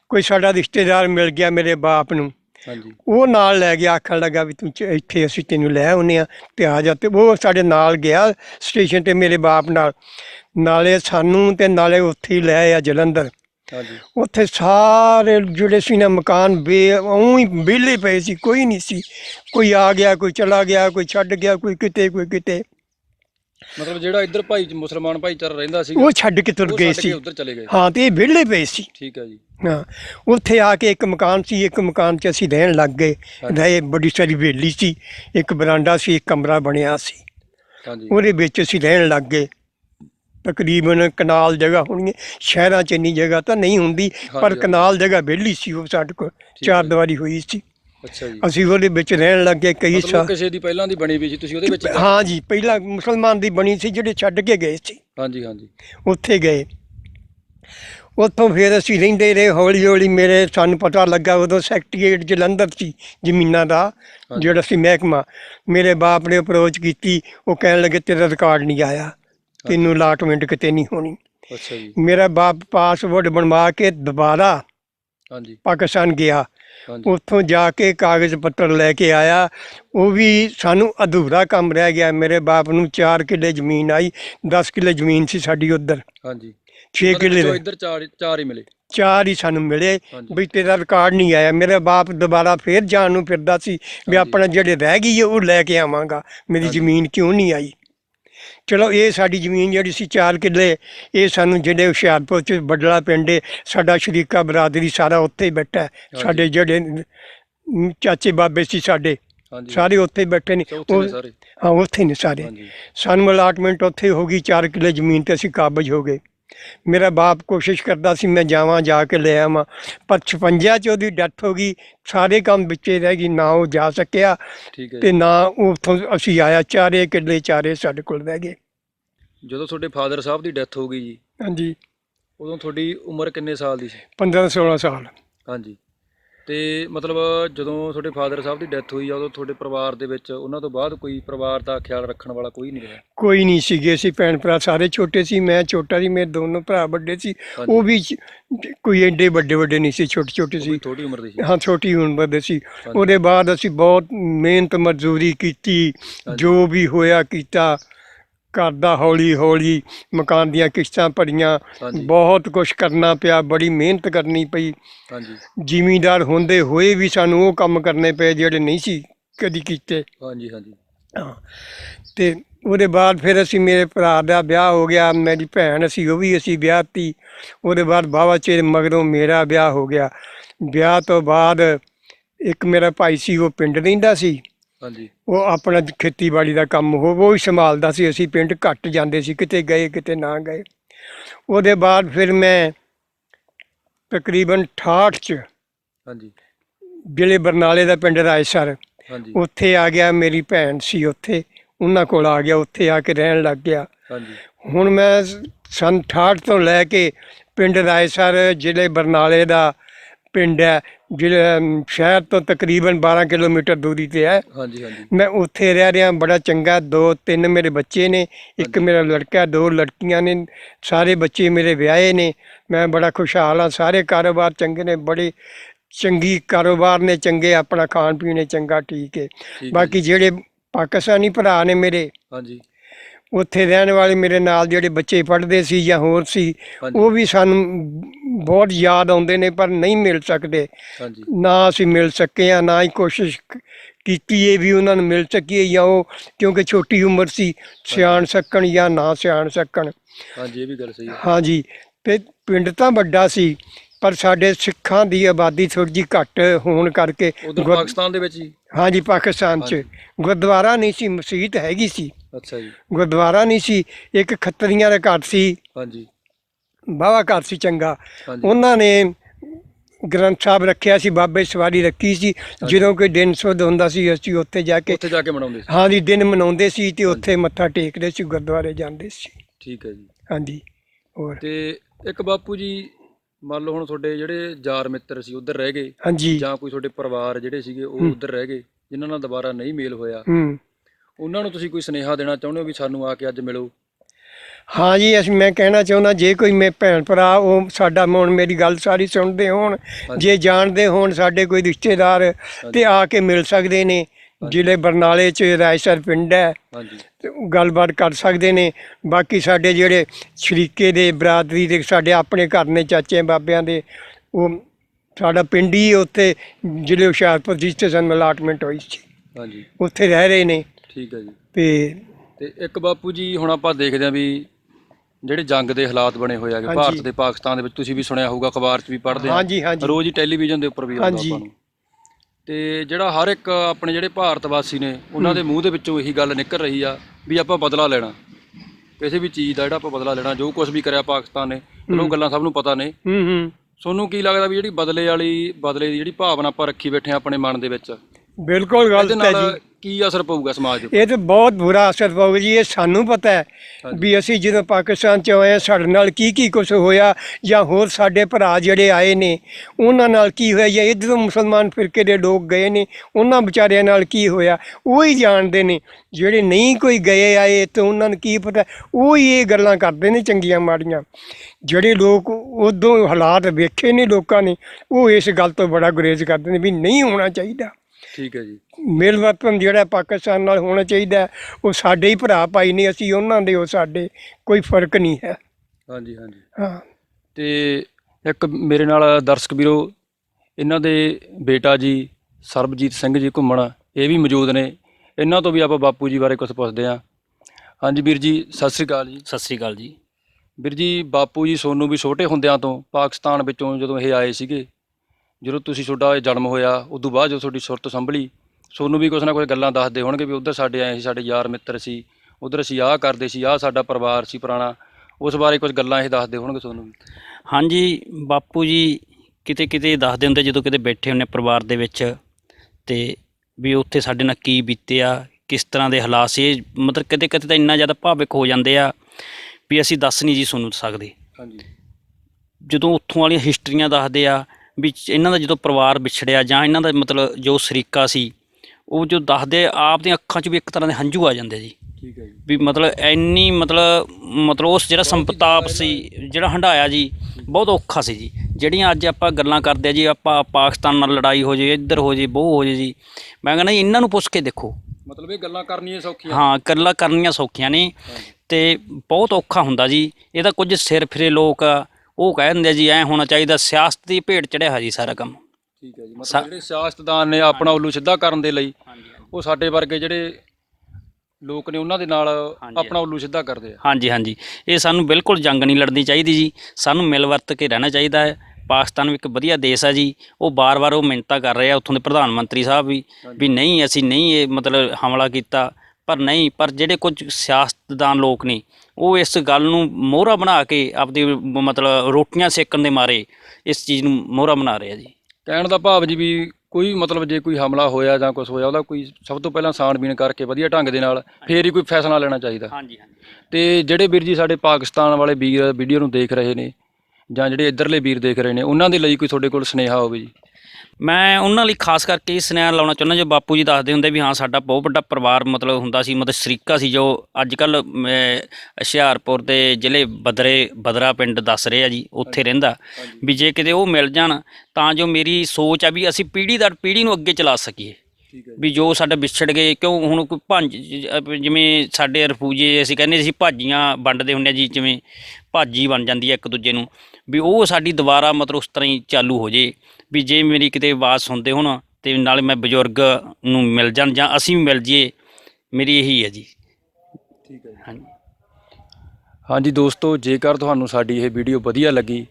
ਕੋਈ ਸਾਡਾ ਰਿਸ਼ਤੇਦਾਰ ਮਿਲ ਗਿਆ ਮੇਰੇ ਬਾਪ ਨੂੰ ਹਾਂਜੀ। ਉਹ ਨਾਲ ਲੈ ਗਿਆ ਆਖਣ ਲੱਗਾ ਵੀ ਤੂੰ ਚ- ਇੱਥੇ ਅਸੀਂ ਤੈਨੂੰ ਲੈ ਆਉਂਦੇ ਆ ਤੇ ਆ ਜਾ ਤੇ ਉਹ ਸਾਡੇ ਨਾਲ ਗਿਆ ਸਟੇਸ਼ਨ ਤੇ ਮੇਰੇ ਬਾਪ ਨਾਲ। ਨਾਲੇ ਸਾਨੂੰ ਤੇ ਨਾਲੇ ਉੱਥੇ ਹੀ ਲੈ ਆਇਆ ਜਲੰਧਰ। ਹਾਂਜੀ। ਉੱਥੇ ਸਾਰੇ ਜਿਹੜੇ ਸੀ ਨਾ ਮਕਾਨ ਬੇ ਉਂ ਹੀ ਵਿਹਲੇ ਪਏ ਸੀ ਕੋਈ ਨਹੀਂ ਸੀ। ਕੋਈ ਆ ਗਿਆ ਕੋਈ ਚਲਾ ਗਿਆ ਕੋਈ ਛੱਡ ਗਿਆ ਕੋਈ ਕਿਤੇ ਕੋਈ ਕਿਤੇ। ਮਤਲਬ ਜਿਹੜਾ ਇੱਧਰ ਭਾਈ ਮੁਸਲਮਾਨ ਭਾਈਚਾਰਾ ਰਹਿੰਦਾ ਸੀ ਉਹ ਛੱਡ ਕੇ ਤੁਰ ਗਏ ਸੀ। ਉੱਧਰ ਚਲੇ ਗਏ। ਹਾਂ ਤੇ ਇਹ ਵਿਹਲੇ ਪਏ ਸੀ। ਠੀਕ ਹੈ ਜੀ। ਹਾਂ ਉੱਥੇ ਆ ਕੇ ਇੱਕ ਮਕਾਨ ਸੀ ਇੱਕ ਮਕਾਨ 'ਚ ਅਸੀਂ ਰਹਿਣ ਲੱਗ ਗਏ। ਰਹੇ ਬੜੀ ਸਾਰੀ ਹਵੇਲੀ ਸੀ ਇੱਕ ਬਰਾਂਡਾ ਸੀ ਇੱਕ ਕਮਰਾ ਬਣਿਆ ਸੀ। ਹਾਂਜੀ। ਉਹਦੇ ਵਿੱਚ ਅਸੀਂ ਰਹਿਣ ਲੱਗ ਗਏ। ਤਕਰੀਬਨ ਕਨਾਲ ਜਗ੍ਹਾ ਹੋਣੀ ਹੈ। ਸ਼ਹਿਰਾਂ 'ਚ ਇੰਨੀ ਜਗ੍ਹਾ ਤਾਂ ਨਹੀਂ ਹੁੰਦੀ ਪਰ। ਕਨਾਲ ਜਗ੍ਹਾ ਵਿਹਲੀ ਸੀ ਉਹ ਸਾਡੇ ਕੋਲ ਚਾਰ। ਦੀਵਾਰੀ ਹੋਈ ਸੀ। ਅੱਛਾ ਜੀ। ਅਸੀਂ ਉਹਦੇ ਵਿੱਚ ਰਹਿਣ ਲੱਗੇ ਕਈ ਮਤਲਬ ਸਾਲ। ਕਿਸੇ ਦੀ ਪਹਿਲਾਂ ਦੀ ਬਣੀ ਵੀ ਸੀ ਤੁਸੀਂ ਉਹਦੇ ਵਿੱਚ ਹਾਂ ਜੀ ਪਹਿਲਾਂ ਮੁਸਲਮਾਨ ਦੀ ਬਣੀ ਸੀ ਜਿਹੜੇ ਛੱਡ ਕੇ ਗਏ ਸੀ। ਹਾਂਜੀ ਹਾਂਜੀ। ਉੱਥੇ ਗਏ। ਉੱਥੋਂ ਫਿਰ ਅਸੀਂ ਰਹਿੰਦੇ ਰਹੇ ਹੌਲੀ ਹੌਲੀ ਮੇਰੇ ਸਾਨੂੰ ਪਤਾ ਲੱਗਾ ਉਦੋਂ ਸੈਕਟਰੀਏਟ ਜਲੰਧਰ ਸੀ ਜ਼ਮੀਨਾਂ ਦਾ। ਜਿਹੜਾ ਸੀ ਮਹਿਕਮਾ। ਮੇਰੇ ਬਾਪ ਨੇ ਅਪਰੋਚ ਕੀਤੀ ਉਹ ਕਹਿਣ ਲੱਗੇ ਤੇਰਾ ਰਿਕਾਰਡ ਨਹੀਂ ਆਇਆ ਤੈਨੂੰ ਅਲਾਟਮੈਂਟ ਕਿਤੇ ਨਹੀਂ ਹੋਣੀ। ਅੱਛਾ ਜੀ। ਮੇਰਾ ਬਾਪ ਪਾਸਵਰਡ ਬਣਵਾ ਕੇ ਦੁਬਾਰਾ ਹਾਂਜੀ। ਪਾਕਿਸਤਾਨ ਗਿਆ। ਉੱਥੋਂ ਜਾ ਕੇ ਕਾਗਜ਼ ਪੱਤਰ ਲੈ ਕੇ ਆਇਆ। ਉਹ ਵੀ ਸਾਨੂੰ ਅਧੂਰਾ ਕੰਮ ਰਹਿ ਗਿਆ। ਮੇਰੇ ਬਾਪ ਨੂੰ 4 ਕਿੱਲੇ ਜ਼ਮੀਨ ਆਈ 10 ਕਿੱਲੇ ਜ਼ਮੀਨ ਸੀ ਸਾਡੀ ਉੱਧਰ। ਹਾਂਜੀ। 6 ਮਤਲਬ ਕਿੱਲੇ ਰਹਿ- ਇੱਧਰ ਚਾਰ ਚਾਰ ਹੀ ਮਿਲੇ। ਚਾਰ ਹੀ ਸਾਨੂੰ ਮਿਲੇ। ਵੀ ਤੇਰਾ ਰਿਕਾਰਡ ਨਹੀਂ ਆਇਆ। ਮੇਰਾ ਬਾਪ ਦੁਬਾਰਾ ਫੇਰ ਜਾਣ ਨੂੰ ਫਿਰਦਾ ਸੀ ਵੀ। ਆਪਣਾ ਜਿਹੜੇ ਰਹਿ ਗਈ ਹੈ ਉਹ ਲੈ ਕੇ ਆਵਾਂਗਾ। ਮੇਰੀ। ਜ਼ਮੀਨ ਕਿਉਂ ਨਹੀਂ ਆਈ? ਚਲੋ ਇਹ ਸਾਡੀ ਜ਼ਮੀਨ ਜਿਹੜੀ ਸੀ 4 ਕਿੱਲੇ ਇਹ ਸਾਨੂੰ ਜਿਹੜੇ ਹੁਸ਼ਿਆਰਪੁਰ ਚ ਬਡਲਾ ਪਿੰਡ ਹੈ ਸਾਡਾ ਸ਼ਰੀਕਾ ਬਰਾਦਰੀ ਸਾਰਾ ਉੱਥੇ ਹੀ ਬੈਠਾ। ਸਾਡੇ ਜਿਹੜੇ ਚਾਚੇ ਬਾਬੇ ਸੀ ਸਾਡੇ ਸਾਰੇ ਉੱਥੇ ਬੈਠੇ ਨੇ। ਉਹ ਹਾਂ ਉੱਥੇ ਨੇ ਸਾਰੇ। ਸਾਨੂੰ ਅਲਾਟਮੈਂਟ ਉੱਥੇ ਹੋ ਗਈ 4 ਕਿੱਲੇ ਜ਼ਮੀਨ ਤੇ ਅਸੀਂ ਕਾਬਜ ਹੋ ਗਏ। ਮੇਰਾ ਬਾਪ ਕੋਸ਼ਿਸ਼ ਕਰਦਾ ਸੀ ਮੈਂ ਜਾਵਾਂ ਜਾ ਕੇ ਲੈ ਆਵਾਂ ਪਰ 56 ਚ ਉਹਦੀ ਡੈਥ ਹੋ ਗਈ ਸਾਰੇ ਕੰਮ ਵਿੱਚੇ ਰਹਿ ਗਈ ਨਾ ਉਹ ਜਾ ਸਕਿਆ ਠੀਕ ਹੈ ਤੇ। ਨਾ ਉੱਥੋਂ ਅਸੀਂ ਆਇਆ ਚਾਰੇ ਕਿੱਲੇ ਚਾਰੇ ਸਾਡੇ ਕੋਲ ਰਹਿ ਗਏ। ਜਦੋਂ ਤੁਹਾਡੇ ਫਾਦਰ ਸਾਹਿਬ ਦੀ ਡੈਥ ਹੋ ਗਈ ਜੀ ਹਾਂਜੀ। ਉਦੋਂ ਤੁਹਾਡੀ ਉਮਰ ਕਿੰਨੇ ਸਾਲ ਦੀ ਸੀ? 15 16 ਸਾਲ। ਹਾਂਜੀ। ਤੇ ਮਤਲਬ ਜਦੋਂ ਤੁਹਾਡੇ ਫਾਦਰ ਸਾਹਿਬ ਦੀ ਡੈਥ ਹੋਈ ਆ ਉਦੋਂ ਤੁਹਾਡੇ ਪਰਿਵਾਰ ਦੇ ਵਿੱਚ ਉਹਨਾਂ ਤੋਂ ਬਾਅਦ ਕੋਈ ਪਰਿਵਾਰ ਦਾ ਖਿਆਲ ਰੱਖਣ ਵਾਲਾ ਕੋਈ ਨਹੀਂ ਰਿਹਾ ਕੋਈ ਨਹੀਂ ਸੀਗੇ ਅਸੀਂ ਭੈਣ ਭਰਾ ਸਾਰੇ ਛੋਟੇ ਸੀ ਮੈਂ ਛੋਟਾ ਸੀ ਮੇਰੇ ਦੋਨੋਂ ਭਰਾ ਵੱਡੇ ਸੀ। ਉਹ ਵੀ ਚ- ਕੋਈ ਐਡੇ ਵੱਡੇ ਵੱਡੇ ਨਹੀਂ ਸੀ ਛੋਟੇ ਛੋਟੇ ਸੀ ਵੀ ਛੋਟੀ ਉਮਰ ਦੇ ਸੀ ਹਾਂ ਛੋਟੀ ਉਮਰ ਦੇ ਸੀ। ਉਹਦੇ ਬਾਅਦ ਅਸੀਂ ਬਹੁਤ ਮਿਹਨਤ ਮਜ਼ਦੂਰੀ ਕੀਤੀ। ਜੋ ਵੀ ਹੋਇਆ ਕੀਤਾ ਘਰ ਦਾ ਹੌਲੀ ਹੌਲੀ ਮਕਾਨ ਦੀਆਂ ਕਿਸ਼ਤਾਂ ਭਰੀਆਂ। ਹਾਂਜੀ। ਬਹੁਤ ਕੁਝ ਕਰਨਾ ਪਿਆ ਬੜੀ ਮਿਹਨਤ ਕਰਨੀ ਪਈ। ਹਾਂਜੀ। ਜ਼ਿਮੀਂਦਾਰ ਹੁੰਦੇ ਹੋਏ ਵੀ ਸਾਨੂੰ ਉਹ ਕੰਮ ਕਰਨੇ ਪਏ ਜਿਹੜੇ ਨਹੀਂ ਸੀ ਕਦੀ ਕੀਤੇ। ਹਾਂਜੀ ਹਾਂਜੀ। ਹਾਂ। ਤੇ ਉਹਦੇ ਬਾਅਦ ਫਿਰ ਅਸੀਂ ਮੇਰੇ ਭਰਾ ਦਾ ਵਿਆਹ ਹੋ ਗਿਆ ਮੇਰੀ ਭੈਣ ਸੀ ਉਹ ਵੀ ਅਸੀਂ ਵਿਆਹਤੀ। ਉਹਦੇ ਬਾਅਦ ਬਾਵਾ ਚਿਰ ਮਗਰੋਂ ਮੇਰਾ ਵਿਆਹ ਹੋ ਗਿਆ। ਵਿਆਹ ਤੋਂ ਬਾਅਦ ਇੱਕ ਮੇਰਾ ਭਾਈ ਸੀ ਉਹ ਪਿੰਡ ਰਹਿੰਦਾ ਸੀ। ਹਾਂਜੀ। ਉਹ ਆਪਣਾ ਖੇਤੀਬਾੜੀ ਦਾ ਕੰਮ ਉਹ ਉਹ ਹੀ ਸੰਭਾਲਦਾ ਸੀ। ਅਸੀਂ ਪਿੰਡ ਘੱਟ ਜਾਂਦੇ ਸੀ। ਕਿਤੇ ਗਏ ਕਿਤੇ ਨਾ ਗਏ। ਉਹਦੇ ਬਾਅਦ ਫਿਰ ਮੈਂ ਤਕਰੀਬਨ 68 ਚ ਹਾਂਜੀ। ਜ਼ਿਲ੍ਹੇ ਬਰਨਾਲੇ ਦਾ ਪਿੰਡ ਰਾਏਸਰ ਹਾਂਜੀ। ਉੱਥੇ ਆ ਗਿਆ ਮੇਰੀ ਭੈਣ ਸੀ ਉੱਥੇ। ਉਹਨਾਂ ਕੋਲ ਆ ਗਿਆ। ਉੱਥੇ ਆ ਕੇ ਰਹਿਣ ਲੱਗ ਗਿਆ। ਹਾਂਜੀ। ਹੁਣ ਮੈਂ ਸੰਨ 68 ਤੋਂ ਲੈ ਕੇ ਪਿੰਡ ਰਾਏਸਰ ਜ਼ਿਲ੍ਹੇ ਬਰਨਾਲੇ ਦਾ ਪਿੰਡ ਹੈ ਜਿਹੜਾ ਸ਼ਹਿਰ ਤੋਂ ਤਕਰੀਬਨ 12 ਕਿਲੋਮੀਟਰ ਦੂਰੀ ਤੇ ਹੈ। ਹਾਂਜੀ ਹਾਂਜੀ। ਮੈਂ ਉੱਥੇ ਰਹਿ ਰਿਹਾ ਬੜਾ ਚੰਗਾ ਦੋ ਤਿੰਨ ਮੇਰੇ ਬੱਚੇ ਨੇ ਇੱਕ। ਮੇਰਾ ਲੜਕਾ ਦੋ ਲੜਕੀਆਂ ਨੇ ਸਾਰੇ ਬੱਚੇ ਮੇਰੇ ਵਿਆਹੇ ਨੇ। ਮੈਂ ਬੜਾ ਖੁਸ਼ਹਾਲ ਹਾਂ ਸਾਰੇ ਕਾਰੋਬਾਰ ਚੰਗੇ ਨੇ ਬੜੇ ਚੰਗੀ ਕਾਰੋਬਾਰ ਨੇ ਚੰਗੇ ਆਪਣਾ ਖਾਣ ਪੀਣ ਨੇ ਚੰਗਾ ਠੀਕ ਹੈ। ਬਾਕੀ। ਜਿਹੜੇ ਪਾਕਿਸਤਾਨੀ ਭਰਾ ਨੇ ਮੇਰੇ ਹਾਂਜੀ। ਉੱਥੇ ਰਹਿਣ ਵਾਲੇ ਮੇਰੇ ਨਾਲ ਜਿਹੜੇ ਬੱਚੇ ਪੜ੍ਹਦੇ ਸੀ ਜਾਂ ਹੋਰ ਸੀ ਹਾਂਜੀ। ਉਹ ਵੀ ਸਾਨੂੰ ਬਹੁਤ ਯਾਦ ਆਉਂਦੇ ਨੇ ਪਰ ਨਹੀਂ ਮਿਲ ਸਕਦੇ। ਹਾਂਜੀ। ਨਾ ਅਸੀਂ ਮਿਲ ਸਕੇ ਆ ਨਾ ਹੀ ਕੋਸ਼ਿਸ਼ ਕ- ਕੀਤੀ ਹੈ ਵੀ ਉਹਨਾਂ ਨੂੰ ਮਿਲ ਸਕੀਏ ਜਾਂ ਉਹ ਕਿਉਂਕਿ ਛੋਟੀ ਉਮਰ ਸੀ ਸਿਆਣ ਸਕਣ ਜਾਂ ਨਾ ਸਿਆਣ ਸਕਣ। ਹਾਂਜੀ ਇਹ ਵੀ ਗੱਲ ਸਹੀ ਹੈ। ਹਾਂਜੀ ਤੇ ਪਿੰਡ ਤਾਂ ਵੱਡਾ ਸੀ ਪਰ ਸਾਡੇ ਸਿੱਖਾਂ ਦੀ ਆਬਾਦੀ ਥੋੜੀ ਜਿਹੀ ਘੱਟ ਹੋਣ ਕਰਕੇ ਉਧਰ ਗੁਰ- ਪਾਕਿਸਤਾਨ ਦੇ ਵਿੱਚ ਜੀ ਹਾਂਜੀ ਪਾਕਿਸਤਾਨ 'ਚ। ਹਾਂਜੀ। ਗੁਰਦੁਆਰਾ ਨਹੀਂ ਸੀ ਮਸਜਿਦ ਹੈਗੀ ਸੀ। ਅੱਛਾ ਜੀ। ਗੁਰਦੁਆਰਾ ਨਹੀਂ ਸੀ ਇੱਕ ਖੱਤਰੀਆਂ ਦਾ ਘਰ ਸੀ। ਹਾਂਜੀ। ਬਾਵਾ ਘਰ ਸੀ ਚੰਗਾ। ਉਹਨਾਂ ਨੇ ਗ੍ਰੰਥ ਸਾਹਿਬ ਰੱਖਿਆ ਸੀ ਬਾਬੇ ਸਵਾਰੀ ਰੱਖੀ ਸੀ। ਜਦੋਂ ਕੋਈ ਦਿਨ ਸੁਧ ਹੁੰਦਾ ਸੀ ਅਸੀਂ ਉੱਥੇ ਜਾ ਕੇ ਉੱਥੇ ਜਾ ਕੇ ਮਨਾਉਂਦੇ ਸੀ। ਹਾਂਜੀ ਦਿਨ ਮਨਾਉਂਦੇ ਸੀ ਤੇ ਉੱਥੇ ਮੱਥਾ ਟੇਕਦੇ ਸੀ ਗੁਰਦੁਆਰੇ ਜਾਂਦੇ ਸੀ। ਠੀਕ ਹੈ ਜੀ। ਹਾਂਜੀ ਹੋਰ? ਤੇ ਇੱਕ ਬਾਪੂ ਜੀ ਮੰਨ ਲਓ ਹੁਣ ਤੁਹਾਡੇ ਜਿਹੜੇ ਯਾਰ ਮਿੱਤਰ ਸੀ ਉਧਰ ਰਹਿ ਗਏ। ਹਾਂਜੀ। ਜਾਂ ਕੋਈ ਤੁਹਾਡੇ ਪਰਿਵਾਰ ਜਿਹੜੇ ਸੀਗੇ ਉਹ। ਉਧਰ ਰਹਿ ਗਏ ਜਿਨ੍ਹਾਂ ਨਾਲ ਦੁਬਾਰਾ ਨਹੀਂ ਮੇਲ ਹੋਇਆ। ਹੂੰ। ਉਹਨਾਂ ਨੂੰ ਤੁਸੀਂ ਕੋਈ ਸੁਨੇਹਾ ਦੇਣਾ ਚਾਹੁੰਦੇ ਹੋ ਵੀ ਸਾਨੂੰ ਆ ਕੇ ਅੱਜ ਮਿਲੋ? ਹਾਂ ਜੀ ਅਸੀਂ ਮੈਂ ਕਹਿਣਾ ਚਾਹੁੰਦਾ ਜੇ ਕੋਈ ਮੇ ਭੈਣ ਭਰਾ ਉਹ ਸਾਡਾ ਹੁਣ ਮੇਰੀ ਗੱਲ ਸਾਰੀ ਸੁਣਦੇ ਹੋਣ। ਜੇ ਜਾਣਦੇ ਹੋਣ ਸਾਡੇ ਕੋਈ ਰਿਸ਼ਤੇਦਾਰ ਤੇ ਆ ਕੇ ਮਿਲ ਸਕਦੇ ਨੇ ਜ਼ਿਲ੍ਹੇ ਬਰਨਾਲੇ ਚ ਰਾਇਸਰ ਪਿੰਡ ਹੈ ਹਾਂਜੀ। ਤੇ ਗੱਲਬਾਤ ਕਰ ਸਕਦੇ ਨੇ ਬਾਕੀ ਸਾਡੇ ਜਿਹੜੇ ਸ਼ਰੀਕੇ ਦੇ ਬਰਾਦਰੀ ਦੇ ਸਾਡੇ ਆਪਣੇ ਘਰ ਨੇ ਚਾਚੇ ਬਾਬਿਆਂ ਦੇ ਉਹ ਸਾਡਾ ਪਿੰਡ ਹੀ ਉੱਥੇ ਜ਼ਿਲ੍ਹੇ ਹੁਸ਼ਿਆਰਪੁਰ ਜਿੱਥੇ ਸਾਨੂੰ ਅਲਾਟਮੈਂਟ ਹੋਈ ਸੀ। ਹਾਂਜੀ। ਉੱਥੇ ਰਹਿ ਰਹੇ ਨੇ। ਠੀਕ ਹੈ ਜੀ। ਤੇ ਤੇ ਇੱਕ ਬਾਪੂ ਜੀ ਹੁਣ ਆਪਾਂ ਦੇਖਦੇ ਆਂ ਵੀ ਜਿਹੜੇ ਜੰਗ ਦੇ ਹਾਲਾਤ ਬਣੇ ਹੋਏ ਹਾਂਜੀ। ਭਾਰਤ ਤੇ ਪਾਕਿਸਤਾਨ ਦੇ ਵਿੱਚ ਤੁਸੀਂ ਵੀ ਸੁਣਿਆ ਹੋਊਗਾ ਅਖਬਾਰ 'ਚ ਵੀ ਪੜ੍ਹਦੇ ਆ ਹਾਂਜੀ ਹਾਂਜੀ। ਰੋਜ਼ ਹੀ ਟੈਲੀਵਿਜ਼ਨ ਦੇ ਉੱਪਰ ਵੀ ਆਉਂਦਾ ਹਾਂਜੀ। ਆਪਾਂ ਨੂੰ। ਤੇ ਜਿਹੜਾ ਹਰ ਇੱਕ ਆਪਣੇ ਜਿਹੜੇ ਭਾਰਤ ਵਾਸੀ ਨੇ ਉਹਨਾਂ ਦੇ ਮੂੰਹ ਦੇ ਵਿੱਚੋਂ ਇਹੀ ਗੱਲ ਨਿਕਲ ਰਹੀ ਆ ਵੀ ਆਪਾਂ ਬਦਲਾ ਲੈਣਾ। ਕਿਸੇ ਵੀ ਚੀਜ਼ ਦਾ ਜਿਹੜਾ ਆਪਾਂ ਬਦਲਾ ਲੈਣਾ ਜੋ ਕੁਝ ਵੀ ਕਰਿਆ ਪਾਕਿਸਤਾਨ ਨੇ ਚਲੋ ਉਹ ਗੱਲਾਂ ਸਭ ਨੂੰ ਪਤਾ ਨੇ। ਹੂੰ ਹੂੰ। ਤੁਹਾਨੂੰ ਕੀ ਲੱਗਦਾ ਵੀ ਜਿਹੜੀ ਬਦਲੇ ਵਾਲੀ ਬਦਲੇ ਦੀ ਜਿਹੜੀ ਭਾਵਨਾ ਆਪਾਂ ਰੱਖੀ ਬੈਠੇ ਆ ਆਪਣੇ ਮਨ ਦੇ ਵਿੱਚ? ਬਿਲਕੁਲ ਇਹਦੇ ਗਲਤ ਹੈ ਨਾਲ ਜੀ। ਕੀ ਅਸਰ ਪਊਗਾ ਸਮਾਜ ਉੱਪਰ? ਇਹ ਤਾਂ ਬਹੁਤ ਬੁਰਾ ਅਸਰ ਪਊਗਾ ਜੀ ਇਹ ਸਾਨੂੰ ਪਤਾ ਹੈ। ਵੀ ਅਸੀਂ ਜਦੋਂ ਪਾਕਿਸਤਾਨ ਚ ਆਏ ਹਾਂ, ਸਾਡੇ ਨਾਲ ਕੀ ਕੀ ਕੁਝ ਹੋਇਆ ਜਾਂ ਹੋਰ ਸਾਡੇ ਭਰਾ ਜਿਹੜੇ ਆਏ ਨੇ ਉਹਨਾਂ ਨਾਲ ਕੀ ਹੋਇਆ ਜਾਂ ਇੱਧਰੋਂ ਮੁਸਲਮਾਨ ਫਿਰਕੇ ਦੇ ਲੋਕ ਗਏ ਨੇ ਉਹਨਾਂ ਵਿਚਾਰਿਆਂ ਨਾਲ ਕੀ ਹੋਇਆ ਉਹ ਹੀ ਜਾਣਦੇ ਨੇ ਜਿਹੜੇ ਨਹੀਂ ਕੋਈ ਗਏ ਆਏ ਤੇ ਉਹਨਾਂ ਨੂੰ ਕੀ ਪਤਾ ਉਹ ਹੀ ਇਹ ਗੱਲਾਂ ਕਰਦੇ ਨੇ ਚੰਗੀਆਂ ਮਾੜੀਆਂ ਜਿਹੜੇ ਲੋਕ ਉਦੋਂ ਹਾਲਾਤ ਵੇਖੇ ਨੇ ਲੋਕਾਂ ਨੇ ਉਹ ਇਸ ਗੱਲ ਤੋਂ ਬੜਾ ਗੁਰੇਜ਼ ਕਰਦੇ ਨੇ ਵੀ ਨਹੀਂ ਹੋਣਾ ਚਾਹੀਦਾ ਠੀਕ ਹੈ ਜੀ। ਮੇਲ ਵਰਤਨ ਜਿਹੜਾ ਪਾਕਿਸਤਾਨ ਨਾਲ ਹੋਣਾ ਚਾਹੀਦਾ ਉਹ ਸਾਡੇ ਹੀ ਭਰਾ ਭਾਈ ਨੇ ਅਸੀਂ ਉਹਨਾਂ ਦੇ ਉਹ ਸਾਡੇ। ਕੋਈ ਫ਼ਰਕ ਨਹੀਂ ਹੈ। ਹਾਂਜੀ ਹਾਂਜੀ। ਹਾਂ। ਤੇ ਇੱਕ ਮੇਰੇ ਨਾਲ ਦਰਸ਼ਕ ਵੀਰੋ ਇਹਨਾਂ ਦੇ ਬੇਟਾ ਜੀ ਸਰਬਜੀਤ ਸਿੰਘ ਜੀ ਘੁੰਮਣ ਇਹ ਵੀ ਮੌਜੂਦ ਨੇ। ਇਹਨਾਂ ਤੋਂ ਵੀ ਆਪਾਂ ਬਾਪੂ ਜੀ ਬਾਰੇ ਕੁਝ ਪੁੱਛਦੇ ਹਾਂ। ਹਾਂਜੀ ਵੀਰ ਜੀ ਸਤਿ ਸ੍ਰੀ ਅਕਾਲ ਜੀ। ਸਤਿ ਸ੍ਰੀ ਅਕਾਲ ਜੀ। ਵੀਰ ਜੀ ਬਾਪੂ ਜੀ ਸੋਨੂੰ ਵੀ ਛੋਟੇ ਹੁੰਦਿਆਂ ਤੋਂ ਪਾਕਿਸਤਾਨ ਵਿੱਚੋਂ ਜਦੋਂ ਇਹ ਆਏ ਸੀਗੇ ਜਦੋਂ ਤੁਸੀਂ ਤੁਹਾਡਾ ਇਹ ਜਨਮ ਹੋਇਆ ਉਦੋਂ ਬਾਅਦ ਜਦੋਂ ਤੁਹਾਡੀ ਸੁਰਤ ਸੰਭਲੀ ਸੋਨੂੰ ਵੀ ਕੁਛ ਨਾ ਕੁਛ ਗੱਲਾਂ ਦੱਸਦੇ ਹੋਣਗੇ ਵੀ ਉਧਰ ਸਾਡੇ ਆਏ ਸੀ ਸਾਡੇ ਯਾਰ ਮਿੱਤਰ ਸੀ ਉਧਰ ਅਸੀਂ ਆਹ ਕਰਦੇ ਸੀ ਆਹ ਸਾਡਾ ਪਰਿਵਾਰ ਸੀ ਪੁਰਾਣਾ ਉਸ ਬਾਰੇ ਕੁਝ ਗੱਲਾਂ ਇਹ ਦੱਸਦੇ ਹੋਣਗੇ ਤੁਹਾਨੂੰ ਹਾਂਜੀ ਬਾਪੂ ਜੀ ਕਿਤੇ ਕਿਤੇ ਦੱਸਦੇ ਹੁੰਦੇ ਜਦੋਂ ਕਿਤੇ ਬੈਠੇ ਹੁੰਨੇ ਪਰਿਵਾਰ ਦੇ ਵਿੱਚ ਤੇ ਵੀ ਉੱਥੇ ਸਾਡੇ ਨਾਲ ਕੀ ਬੀਤਿਆ ਕਿਸ ਤਰ੍ਹਾਂ ਦੇ ਹਾਲਾਤ ਸੀ ਇਹ ਮਤਲਬ ਕਿਤੇ ਕਿਤੇ ਤਾਂ ਇੰਨਾ ਜ਼ਿਆਦਾ ਭਾਵਿਕ ਹੋ ਜਾਂਦੇ ਆ ਵੀ ਅਸੀਂ ਦੱਸ ਨਹੀਂ ਜੀ ਸੁਣ ਸਕਦੇ। ਹਾਂਜੀ। ਜਦੋਂ ਉੱਥੋਂ ਵਾਲੀਆਂ ਹਿਸਟਰੀਆਂ ਦੱਸਦੇ ਆ ਵੀ ਇਹਨਾਂ ਦਾ ਜਦੋਂ ਪਰਿਵਾਰ ਵਿਛੜਿਆ ਜਾਂ ਇਹਨਾਂ ਦਾ ਮਤਲਬ ਜੋ ਸਰੀਕਾ ਸੀ ਉਹ ਜੋ ਦੱਸਦੇ ਆਪ ਦੀਆਂ ਅੱਖਾਂ 'ਚ ਵੀ ਇੱਕ ਤਰ੍ਹਾਂ ਦੇ ਹੰਝੂ ਆ ਜਾਂਦੇ ਜੀ। ਠੀਕ ਹੈ ਜੀ। ਵੀ ਮਤਲਬ ਇੰਨੀ ਮਤਲਬ ਮਤਲਬ ਉਸ ਜਿਹੜਾ ਸੰਪਤਾਪ ਸੀ ਜਿਹੜਾ ਹੰਡਾਇਆ ਜੀ ਬਹੁਤ ਔਖਾ ਸੀ ਜੀ। ਜਿਹੜੀਆਂ ਅੱਜ ਆਪਾਂ ਗੱਲਾਂ ਕਰਦੇ ਆ ਜੀ ਆਪਾਂ ਪਾਕਿਸਤਾਨ ਨਾਲ ਲੜਾਈ ਹੋ ਜੇ ਇੱਧਰ ਹੋ ਜੇ ਉਹ ਹੋ ਜੇ ਜੀ ਮੈਂ ਕਹਿੰਦਾ ਜੀ ਇਹਨਾਂ ਨੂੰ ਪੁੱਛ ਕੇ ਦੇਖੋ। ਮਤਲਬ ਇਹ ਗੱਲਾਂ ਕਰਨੀਆਂ ਸੌਖੀਆਂ। ਹਾਂ ਕੱਲਾ ਕਰਨੀਆਂ ਸੌਖੀਆਂ ਨੇ। ਤੇ ਬਹੁਤ ਔਖਾ ਹੁੰਦਾ ਜੀ। ਇਹ ਤਾਂ ਕੁਝ ਸਿਰ ਫਿਰੇ ਲੋਕ ਆ ਉਹ ਕਹਿ ਦਿੰਦੇ ਆ ਜੀ ਐ ਹੋਣਾ ਚਾਹੀਦਾ ਸਿਆਸਤ ਦੀ ਭੇਟ ਚੜਿਆ ਹੈ ਜੀ ਸਾਰਾ ਕੰਮ। ਠੀਕ ਹੈ ਜੀ ਮਤਲਬ ਜਿਹੜੇ ਸਿਆਸਤਦਾਨ ਨੇ ਆਪਣਾ ਉੱਲੂ ਸਿੱਧਾ ਕਰਨ ਦੇ ਲਈ ਉਹ ਸਾਡੇ ਵਰਗੇ ਜਿਹੜੇ ਲੋਕ ਨੇ ਉਹਨਾਂ ਦੇ ਨਾਲ। ਆਪਣਾ ਉੱਲੂ ਸਿੱਧਾ ਕਰਦੇ ਆ। ਹਾਂਜੀ ਹਾਂਜੀ। ਇਹ ਸਾਨੂੰ ਬਿਲਕੁਲ ਜੰਗ ਨਹੀਂ ਲੜਨੀ ਚਾਹੀਦੀ ਜੀ। ਸਾਨੂੰ ਮਿਲ ਵਰਤ ਕੇ ਰਹਿਣਾ ਚਾਹੀਦਾ ਹੈ। ਪਾਕਿਸਤਾਨ ਵੀ ਇੱਕ ਵਧੀਆ ਦੇਸ਼ ਹੈ ਜੀ। ਉਹ ਬਾਰ-ਬਾਰ ਉਹ ਮਿੰਨਤਾਂ ਕਰ ਰਹੇ ਆ। ਉੱਥੋਂ ਦੇ ਪ੍ਰਧਾਨ ਮੰਤਰੀ ਸਾਹਿਬ ਵੀ ਵੀ ਨਹੀਂ ਅਸੀਂ ਨਹੀਂ ਇਹ ਮਤਲਬ ਹਮਲਾ ਕੀਤਾ। ਪਰ ਨਹੀਂ ਪਰ ਜਿਹੜੇ ਕੁਝ ਸਿਆਸਤਦਾਨ ਲੋਕ ਨੇ ਉਹ ਇਸ ਗੱਲ ਨੂੰ ਮੋਹਰਾ ਬਣਾ ਕੇ ਆਪਦੀ ਮਤਲਬ ਰੋਟੀਆਂ ਸੇਕਣ ਦੇ ਮਾਰੇ ਇਸ ਚੀਜ਼ ਨੂੰ ਮੋਹਰਾ ਬਣਾ ਰਹੇ ਜੀ। ਕਹਿਣ ਦਾ ਭਾਵ ਜੀ ਵੀ ਕੋਈ ਮਤਲਬ ਜੇ ਕੋਈ ਹਮਲਾ ਹੋਇਆ ਜਾਂ ਕੁਝ ਹੋਇਆ ਉਹਦਾ ਕੋਈ ਸਭ ਤੋਂ ਪਹਿਲਾਂ ਸਾਣਬੀਨ ਕਰਕੇ ਵਧੀਆ ਢੰਗ ਦੇ ਨਾਲ ਫੇਰ ਹੀ ਕੋਈ ਫੈਸਲਾ ਲੈਣਾ ਚਾਹੀਦਾ। ਹਾਂਜੀ ਹਾਂਜੀ। ਤੇ ਜਿਹੜੇ ਵੀਰ ਜੀ ਸਾਡੇ ਪਾਕਿਸਤਾਨ ਵਾਲੇ ਵੀਰ ਵੀਡੀਓ ਨੂੰ ਦੇਖ ਰਹੇ ਨੇ ਜਾਂ ਜਿਹੜੇ ਇੱਧਰਲੇ ਵੀਰ ਦੇਖ ਰਹੇ ਨੇ ਉਹਨਾਂ ਦੇ ਲਈ ਕੋਈ ਤੁਹਾਡੇ ਕੋਲ ਸੁਨੇਹਾ ਹੋਵੇ ਜੀ। ਮੈਂ ਉਹਨਾਂ ਲਈ ਖਾਸ ਕਰਕੇ ਇਹ ਸੁਨੇਹਾ ਲਾਉਣਾ ਚਾਹੁੰਦਾ ਜੋ ਬਾਪੂ ਜੀ ਦੱਸਦੇ ਹੁੰਦੇ ਵੀ ਹਾਂ ਸਾਡਾ ਬਹੁਤ ਵੱਡਾ ਪਰਿਵਾਰ ਮਤਲਬ ਹੁੰਦਾ ਸੀ ਮਤਲਬ ਸ਼ਰੀਕਾ ਸੀ ਜੋ ਅੱਜ ਕੱਲ ਹੁਸ਼ਿਆਰਪੁਰ ਦੇ ਜ਼ਿਲ੍ਹੇ ਬਦਰੇ ਬਦਰਾ ਪਿੰਡ ਦੱਸ ਰਹੇ ਆ ਜੀ ਉੱਥੇ ਰਹਿੰਦਾ। ਵੀ ਜੇ ਕਿਤੇ ਉਹ ਮਿਲ ਜਾਣ ਤਾਂ ਜੋ ਮੇਰੀ ਸੋਚ ਆ ਵੀ ਅਸੀਂ ਪੀੜ੍ਹੀ ਦਰ ਪੀੜ੍ਹੀ ਨੂੰ ਅੱਗੇ ਚਲਾ ਸਕੀਏ। ਵੀ ਜੋ ਸਾਡਾ ਵਿਛੜ ਗਏ ਕਿਉਂ ਹੁਣ ਕੋਈ ਭੰਜ ਜਿਵੇਂ ਸਾਡੇ ਰਫੂਜੇ ਅਸੀਂ ਕਹਿੰਦੇ ਸੀ ਭਾਜੀਆਂ ਵੰਡਦੇ ਹੁੰਦੇ ਆ ਜੀ ਜਿਵੇਂ ਭਾਜੀ ਬਣ ਜਾਂਦੀ ਹੈ ਇੱਕ ਦੂਜੇ ਨੂੰ ਵੀ ਉਹ ਸਾਡੀ ਦੁਬਾਰਾ ਮਤਲਬ ਉਸ ਤਰ੍ਹਾਂ ਹੀ ਚਾਲੂ ਹੋ ਜੇ ਵੀ ਜੇ ਮੇਰੀ ਕਿਤੇ ਆਵਾਜ਼ ਸੁਣਦੇ ਹੋਣ ਤੇ ਨਾਲੇ ਮੈਂ ਬਜ਼ੁਰਗ ਨੂੰ ਮਿਲ ਜਾਣ ਜਾਂ ਅਸੀਂ ਵੀ ਮਿਲ ਜਾਈਏ ਮੇਰੀ ਇਹੀ ਹੈ ਜੀ। ਠੀਕ ਹੈ ਹਾਂਜੀ। ਹਾਂਜੀ ਦੋਸਤੋ ਜੇਕਰ ਤੁਹਾਨੂੰ ਸਾਡੀ ਇਹ ਵੀਡੀਓ ਵਧੀਆ ਲੱਗੀ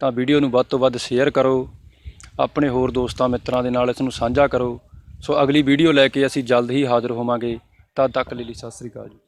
ਤਾਂ ਵੀਡੀਓ ਨੂੰ ਵੱਧ ਤੋਂ ਵੱਧ ਸ਼ੇਅਰ ਕਰੋ ਆਪਣੇ ਹੋਰ ਦੋਸਤਾਂ ਮਿੱਤਰਾਂ ਦੇ ਨਾਲ ਇਸ ਨੂੰ ਸਾਂਝਾ ਕਰੋ ਸੋ ਅਗਲੀ ਵੀਡੀਓ ਲੈ ਕੇ ਅਸੀਂ ਜਲਦ ਹੀ ਹਾਜ਼ਰ ਹੋਵਾਂਗੇ। ਤਦ ਤੱਕ ਲਈ ਲਈ ਸਤਿ ਸ੍ਰੀ ਅਕਾਲ ਜੀ।